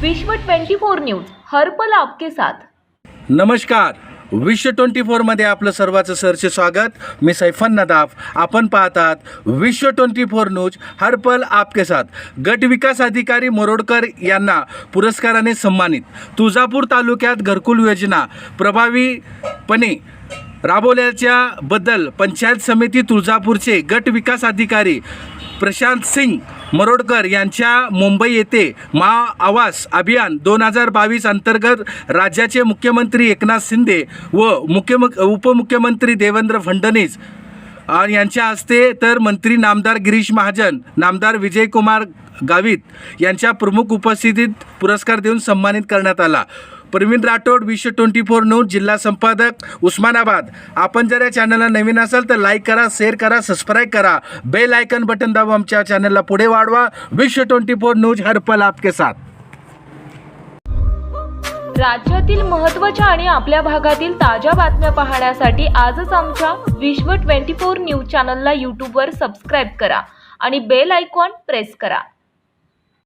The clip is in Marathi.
विश्व 24 न्यूज हरपल आपके साथ. नमस्कार. विश्व ट्वेंटी फोरमध्ये आपलं सर्वाचं सरचे स्वागत. मी सैफन नदाफ. आपण पाहतात विश्व ट्वेंटी फोर न्यूज हरपल आपके साथ. गट विकास अधिकारी मोरोडकर यांना पुरस्काराने सन्मानित. तुळजापूर तालुक्यात घरकुल योजना प्रभावीपणे राबवल्याच्या बद्दल पंचायत समिती तुळजापूरचे गट विकास अधिकारी प्रशांत सिंग मरोडकर यांच्या मुंबई येथे महा आवास अभियान दोन हजार बावीस अंतर्गत राज्याचे मुख्यमंत्री एकनाथ शिंदे व मुख्यम उपमुख्यमंत्री देवेंद्र फडणवीस यांच्या हस्ते तर मंत्री नामदार गिरीश महाजन नामदार विजयकुमार गावित यांच्या प्रमुख उपस्थितीत पुरस्कार देऊन सन्मानित करण्यात आला. प्रवीण राठोड विश्व ट्वेंटी फोर न्यूज जिल्हा संपादक उस्मानाबाद. आपण जर या चॅनलला नवीन असाल तर लाईक करा शेअर करा सबस्क्राईब करा. बेल आयकन बटन दाबा आमच्या चॅनलला पुढे वाढवा. विश्व ट्वेंटी फोर न्यूज हरपल आपके साथ. राज्यातील महत्त्वाच्या आणि आपल्या भागातील ताज्या बातम्या पाहण्यासाठी आजच आमच्या विश्व 24 न्यूज चॅनलला यूट्यूबवर सबस्क्राईब करा आणि बेल आयकॉन प्रेस करा.